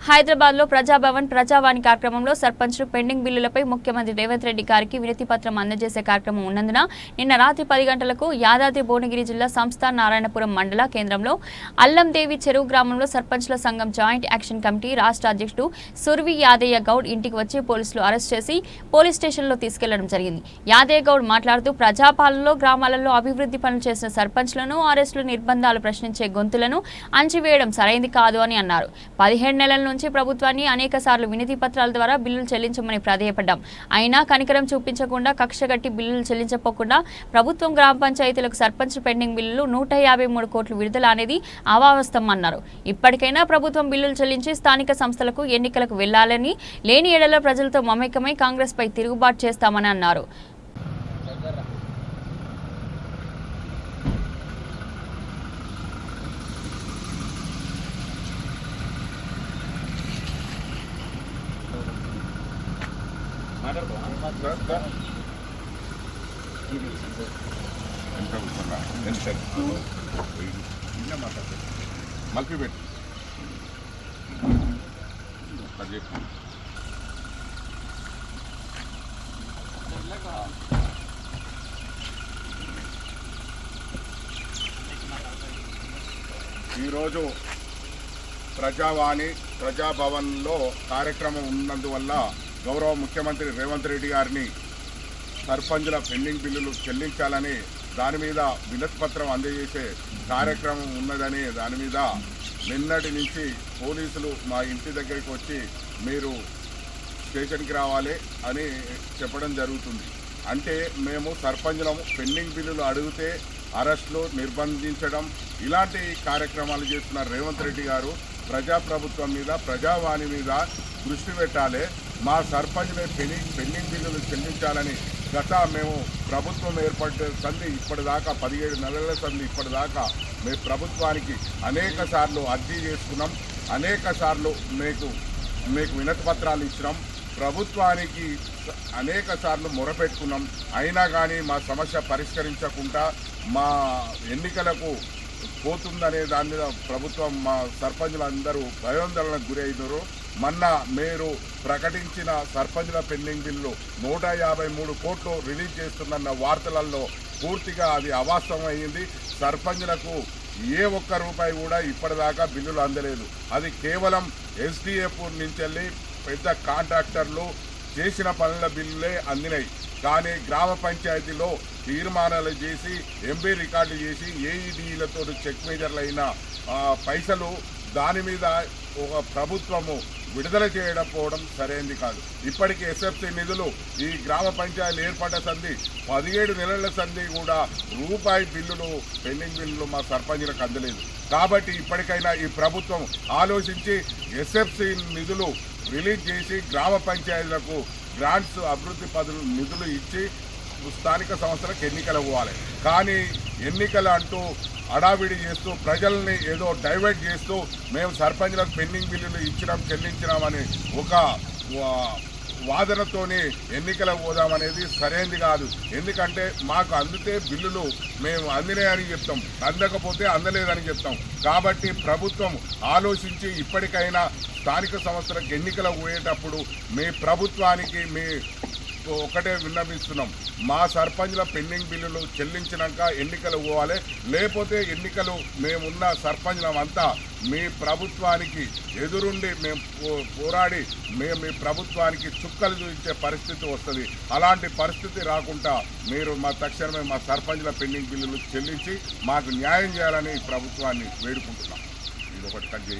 హైదరాబాద్లో ప్రజాభవన్ ప్రజావాణి కార్యక్రమంలో సర్పంచ్లు పెండింగ్ బిల్లులపై ముఖ్యమంత్రి రేవంత్ రెడ్డి గారికి వినతి పత్రం అందజేసే కార్యక్రమం ఉన్నందున నిన్న రాత్రి పది గంటలకు యాదాద్రి భువనగిరి జిల్లా సంస్థ నారాయణపురం మండల కేంద్రంలో అల్లందేవి చెరువు గ్రామంలో సర్పంచ్ల సంఘం జాయింట్ యాక్షన్ కమిటీ రాష్ట్ర అధ్యక్షుడు సుర్వి యాదయ్య గౌడ్ ఇంటికి వచ్చి పోలీసులు అరెస్ట్ చేసి పోలీస్ స్టేషన్లో తీసుకెళ్ళడం జరిగింది. యాదయ్య గౌడ్ మాట్లాడుతూ ప్రజాపాలనలో గ్రామాలలో అభివృద్ధి పనులు చేసిన సర్పంచ్లను అరెస్టులు నిర్బంధాలు ప్రశ్నించే గొంతులను అంచివేయడం సరైంది కాదు అని అన్నారు. పదిహేడు నెలల నుంచి ప్రభుత్వాన్ని అనేక సార్లు వినతి పత్రాల ద్వారా బిల్లులు చెల్లించమని ప్రాధేయపడ్డాం. అయినా కనికరం చూపించకుండా కక్షగట్టి బిల్లులు చెల్లించపోకుండా ప్రభుత్వం గ్రామ పంచాయతీలకు సర్పంచ్ పెండింగ్ బిల్లులు నూట యాభై మూడు కోట్లు విడుదల అనేది అవావస్థం అన్నారు. ఇప్పటికైనా ప్రభుత్వం బిల్లులు చెల్లించి స్థానిక సంస్థలకు ఎన్నికలకు వెళ్ళాలని లేని ఏడలో ప్రజలతో మమేకమై కాంగ్రెస్పై తిరుగుబాటు చేస్తామని అన్నారు. చెప్పు ఈరోజు ప్రజావాణి ప్రజాభవన్లో కార్యక్రమం ఉన్నందువల్ల గౌరవ ముఖ్యమంత్రి రేవంత్ రెడ్డి గారిని సర్పంచుల పెండింగ్ బిల్లులు చెల్లించాలని దాని మీద వినతిపత్రం అందజేసే కార్యక్రమం ఉన్నదని దాని మీద నిన్నటి నుంచి పోలీసులు మా ఇంటి దగ్గరికి వచ్చి మీరు స్టేషన్కి రావాలి అని చెప్పడం జరుగుతుంది. అంటే మేము సర్పంచులము పెండింగ్ బిల్లులు అడిగితే అరెస్టులు నిర్బంధించడం ఇలాంటి కార్యక్రమాలు చేస్తున్న రేవంత్ రెడ్డి గారు ప్రజాప్రభుత్వం మీద ప్రజావాణి మీద దృష్టి పెట్టాలి. మా సర్పంచ్లే పెని పెండింగ్ బిల్లులు చెల్లించాలని గత మేము ప్రభుత్వం ఏర్పడే సంది ఇప్పటిదాకా పదిహేడు నెలల సంది ఇప్పటిదాకా మేము ప్రభుత్వానికి అనేక సార్లు అర్జీ చేసుకున్నాం. అనేక సార్లు మీకు మీకు వినతి పత్రాలు ఇచ్చినాం. ప్రభుత్వానికి అనేక సార్లు మొరపెట్టుకున్నాం. అయినా కానీ మా సమస్య పరిష్కరించకుండా మా ఎన్నికలకు పోతుందనే దాని మీద ప్రభుత్వం మా సర్పంచులందరూ భయోందోళనకు గురి అయినారు మొన్న మీరు ప్రకటించిన సర్పంచుల పెండింగ్ బిల్లు నూట యాభై మూడు కోట్లు రిలీజ్ చేస్తున్న వార్తలలో పూర్తిగా అది అవాస్తవమైంది. సర్పంచులకు ఏ ఒక్క రూపాయి కూడా ఇప్పటిదాకా బిల్లులు అందలేదు. అది కేవలం ఎస్డిఎఫ్ నుంచి వెళ్ళి పెద్ద కాంట్రాక్టర్లు చేసిన పనుల బిల్లులే అందినాయి. కానీ గ్రామ పంచాయతీలో తీర్మానాలు చేసి ఎంబీ రికార్డు చేసి ఏఈడీలతో చెక్ మేజర్లు అయిన పైసలు దాని మీద ఒక ప్రభుత్వము విడుదల చేయడం పోవడం సరైనది కాదు. ఇప్పటికీ ఎస్ఎఫ్సి నిధులు ఈ గ్రామ పంచాయతీలు ఏర్పడ్డ సంధి పదిహేడు నెలల సంధి కూడా రూపాయి బిల్లులు పెండింగ్ బిల్లులు మా సర్పంచులకు అందలేదు. కాబట్టి ఇప్పటికైనా ఈ ప్రభుత్వం ఆలోచించి ఎస్ఎఫ్సి నిధులు రిలీజ్ చేసి గ్రామ పంచాయతీలకు గ్రాంట్స్ అభివృద్ధి పదులు నిధులు ఇచ్చి స్థానిక సంస్థలకు ఎన్నికలు పోవాలి కానీ ఎన్నికలు అంటూ అడావిడి చేస్తూ ప్రజల్ని ఏదో డైవర్ట్ చేస్తూ మేము సర్పంచ్లకు పెండింగ్ బిల్లులు ఇచ్చినాం చెల్లించినామని ఒక వాదనతోనే ఎన్నికలకు పోదామనేది సరైనది కాదు. ఎందుకంటే మాకు అందితే బిల్లులు మేము అందినాయని చెప్తాం. అందకపోతే అందలేదని చెప్తాం. కాబట్టి ప్రభుత్వం ఆలోచించి ఇప్పటికైనా స్థానిక సంస్థలకు ఎన్నికలకు పోయేటప్పుడు మీ ప్రభుత్వానికి మీ ఒకటే విన్నవిస్తున్నాం. మా సర్పంచ్ల పెండింగ్ బిల్లులు చెల్లించినాక ఎన్నికలు పోవాలి. లేకపోతే ఎన్నికలు మేమున్న సర్పంచ్లమంతా మీ ప్రభుత్వానికి ఎదురుండి మేము పో- పోరాడి మేము మీ ప్రభుత్వానికి చుక్కలు చూపించే పరిస్థితి వస్తుంది. అలాంటి పరిస్థితి రాకుండా మీరు మా తక్షణమే మా సర్పంచ్ల పెండింగ్ బిల్లులు చెల్లించి మాకు న్యాయం చేయాలని ప్రభుత్వాన్ని వేడుకుంటున్నాం. ఇది ఒకటి కట్ చేయి.